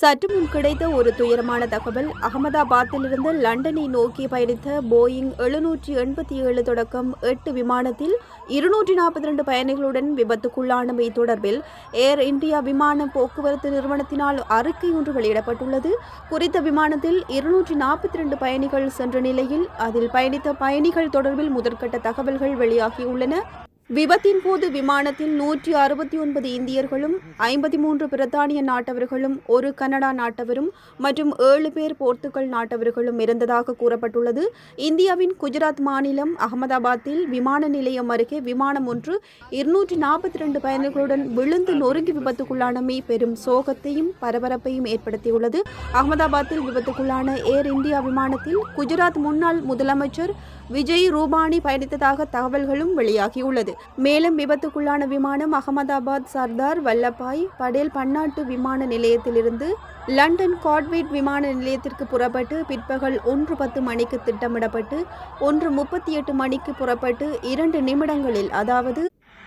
சற்று முன் கிடைத்த ஒரு துயரமான தகவல் அகமதாபாத்திலிருந்து லண்டனை நோக்கி பயணித்த போயிங் எழுநூற்றி எண்பத்தி ஏழு தொடக்கம் எட்டு விமானத்தில் இருநூற்றி நாற்பத்தி ரெண்டு பயணிகளுடன் விபத்துக்குள்ளானமை தொடர்பில் ஏர் இந்தியா விமான போக்குவரத்து நிறுவனத்தினால் அறிக்கை ஒன்று வெளியிடப்பட்டுள்ளது. குறித்த விமானத்தில் இருநூற்றி நாற்பத்தி ரெண்டு பயணிகள் சென்ற நிலையில் அதில் பயணித்த பயணிகள் தொடர்பில் முதற்கட்ட தகவல்கள் வெளியாகியுள்ளன. விபத்தின் போது விமானத்தில் நூற்றி அறுபத்தி ஒன்பது இந்தியர்களும் ஐம்பத்தி மூன்று பிரித்தானிய நாட்டவர்களும் ஒரு கனடா நாட்டவரும் மற்றும் ஏழு பேர் போர்த்துகல் நாட்டவர்களும் இருந்ததாக கூறப்பட்டுள்ளது. இந்தியாவின் குஜராத் மாநிலம் அகமதாபாத்தில் விமான நிலையம் அருகே விமானம் ஒன்று இருநூற்றி நாற்பத்தி ரெண்டு பயணிகளுடன் விழுந்து நொறுங்கி விபத்துக்குள்ளானமை பெரும் சோகத்தையும் பரபரப்பையும் ஏற்படுத்தியுள்ளது. அகமதாபாத்தில் விபத்துக்குள்ளான ஏர் இந்தியா விமானத்தில் குஜராத் முன்னாள் முதலமைச்சர் விஜய் ரூபானி பயணித்ததாக தகவல்களும் வெளியாகியுள்ளது. மேலும் விபத்துக்குள்ளான விமானம் அகமதாபாத் சர்தார் வல்லபாய் படேல் பன்னாட்டு விமான நிலையத்திலிருந்து லண்டன் காட்வெயிட் விமான நிலையத்திற்கு புறப்பட்டு பிற்பகல் ஒன்று பத்து மணிக்கு திட்டமிடப்பட்டு ஒன்று முப்பத்தி எட்டு மணிக்கு புறப்பட்டு இரண்டு நிமிடங்களில் அதாவது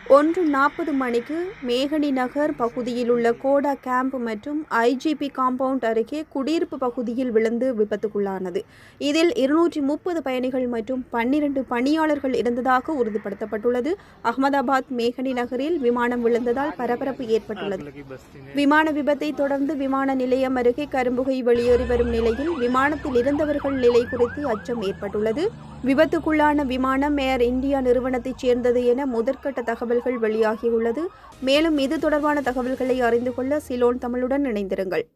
ஒன்று நாற்பது மணிக்கு மேகனி நகர் பகுதியில் உள்ள கோடா கேம்ப் மற்றும் ஐஜிபி காம்பவுண்ட் அருகே குடியிருப்பு பகுதியில் விழுந்து விபத்துக்குள்ளானது. இதில் இருநூற்றி முப்பது பயணிகள் மற்றும் பன்னிரண்டு பணியாளர்கள் இருந்ததாக உறுதிப்படுத்தப்பட்டுள்ளது. அகமதாபாத் மேகனி நகரில் விமானம் விழுந்ததால் பரபரப்பு ஏற்பட்டுள்ளது. விமான விபத்தை தொடர்ந்து விமான நிலையம் அருகே கரும்புகை வெளியேறி வரும் நிலையில் விமானத்தில் இருந்தவர்கள் நிலை குறித்து அச்சம் ஏற்பட்டுள்ளது. விபத்துக்குள்ளான விமானம் ஏர் இந்தியா நிறுவனத்தைச் சேர்ந்தது என முதற்கட்ட தகவல்கள் வெளியாகியுள்ளது. மேலும் இது தொடர்பான தகவல்களை அறிந்து கொள்ள சிலோன் தமிழுடன் இணைந்திருங்கள்.